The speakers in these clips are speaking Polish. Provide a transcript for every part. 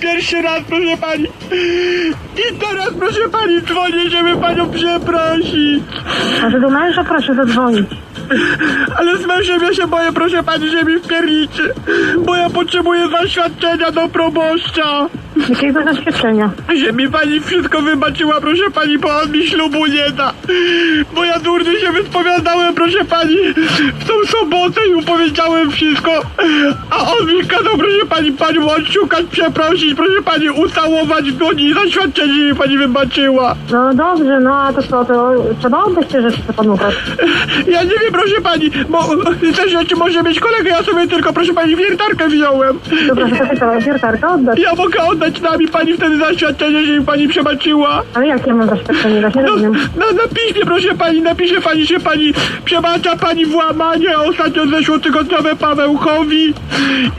pierwszy raz, proszę pani. I teraz, proszę pani, dzwonię, żeby panią przeprosić. A że do męża proszę zadzwonić. Ale z mężem ja się boję, proszę pani, że mi wpierniczy. Bo ja potrzebuję zaświadczenia do proboszcza. Jakiego zaświadczenia? Że mi pani wszystko wybaczyła, proszę pani, bo on mi ślubu nie da. Bo ja durny się wyspowiadałem, proszę pani, w tą sobotę i upowiedziałem wszystko. A on mi kazał, proszę pani, panią odszukać, przeprosić, proszę pani, ucałować w dłoni i zaświadczenie mi pani wybaczyła. No dobrze, no a to co, to trzeba oddać te rzeczy, co pan ukradł. Ja nie wiem, proszę pani, bo te rzeczy może mieć kolega, ja sobie tylko, proszę pani, wiertarkę wziąłem. To proszę to wiertarkę oddać. Ja mogę oddać na mi pani wtedy zaświadczenie, że mi pani przebaczyła. Ale jakie mam zaświadczenie? Ja się No, rozumiem. na, na piśmie, proszę pani, napisze pani, że pani przebacza pani włamanie ostatnio zeszłotygodniowe Pawełkowi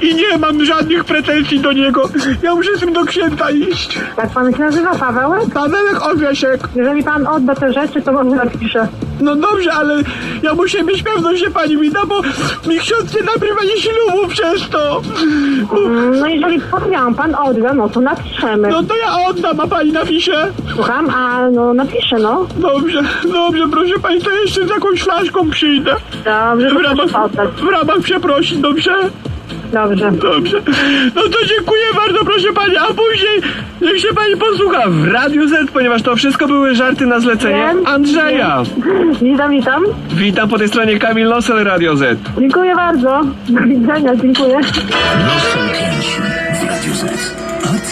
i nie mam żadnych pretensji do niego. Ja muszę z tym do księdza iść. Jak pan się nazywa, Paweł? Pawełek Owiesiek. Jeżeli pan odda te rzeczy, to może napiszę. No dobrze, ale ja muszę mieć pewność, że pani mi da, bo mi ksiądz nie nagrywa ślubu przez to. No jeżeli powiedziałam, pan odda, no to napiszemy. No to ja oddam, a pani napisze. Słucham, a no napiszę, no. Dobrze, dobrze, proszę pani, to jeszcze z jakąś flaszką przyjdę. Dobrze, W ramach, w ramach przeprosin, dobrze? Dobrze. Dobrze. No to dziękuję. A później niech się pani posłucha w Radiu Z, ponieważ to wszystko były żarty na zlecenie Wiem. Andrzeja. Witam, witam. Witam po tej stronie Kamil Nosel Radio Z. Dziękuję bardzo. Do widzenia, dziękuję. W Radiu Z.